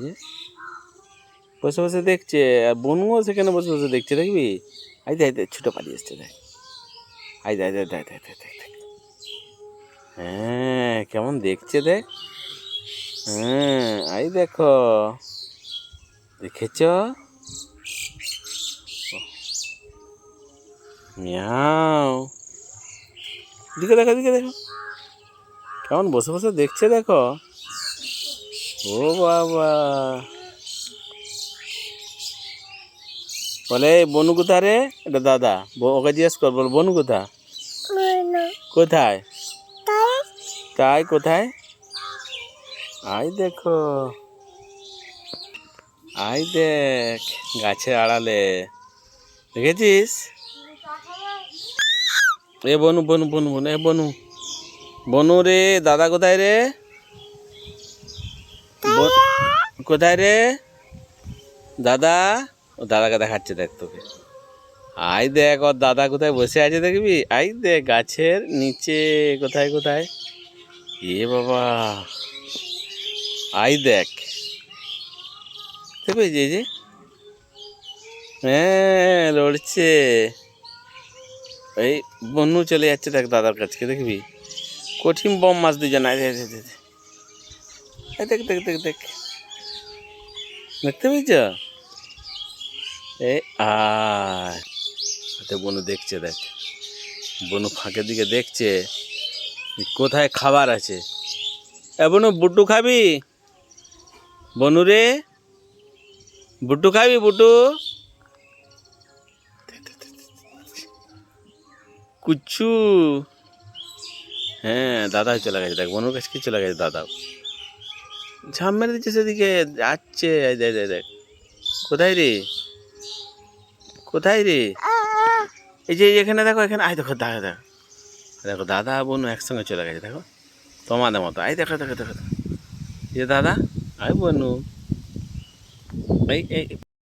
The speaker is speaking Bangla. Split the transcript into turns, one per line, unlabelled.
যে বসে বসে দেখছে, আর বনুও সেখানে বসে বসে দেখছে, দেখবি? আই দেখ দেখ ছুটো পালিয়ে এসছে, দেখ। আই দেখ দেখ দেখ দেখ দেখ দেখ দেখ। হ্যাঁ কেমন দেখছে, দেখ। হ্যাঁ আই দেখো। দেখেছ? মিয়াও। দিকে দেখো দিকে দেখো। কেমন বসে বসে দেখছে, দেখো। ও বাবা। বলে বনু কোথা রে? এটা দাদা ওকে জিজ্ঞেস কর বল বনু কোথা কোথায়? তাই? কোথায়? আই দেখো। আই দেখ গাছে আড়ালে। দেখেছিস? এ বনু বনু বনু বনু এ বনু। বনু রে দাদা কোথায় রে? কোথায় রে? দাদা ও দাদাকে দেখাচ্ছে দেখ তোকে। আই দেখ ওর দাদা কোথায় বসে আছে দেখবি? আই দেখ গাছের নিচে কোথায় কোথায়? এ বাবা। আই দেখ। দেখবি যে যে? হ্যাঁ লড়ছে। এই বনু চলে যাচ্ছে দেখ দাদার কাছকে দেখবি? কঠিন বম মাছ দুজন। দেখ দেখ দেখ দেখ দেখ। দেখতে পেয়েছ? এই আয়। বনু দেখছে, দেখ। বনু ফাঁকের দিকে দেখছে, কোথায় খাবার আছে? এ, বনু বুটু খাবি? বনু রে? বুটু খাবি বুটু কুচ্ছু। হ্যাঁ দাদা চলে গেছে। দেখ, বনুর কাছে চলে গেছে, দাদাও? ঝাম মেরে দিচ্ছে সেদিকে, যাচ্ছে দেখ দেখ দেখ। কোথায় রে? কোথায় রে? এই যে এখানে দেখো, এখানে, আয় দেখো দাদা দেখো দেখো, দাদা বোন একসঙ্গে চলে গেছে, দেখো। তোমাদের মতো। আয় দেখো দেখো দেখো দেখো। যে দাদা, আয় বনু। এই এই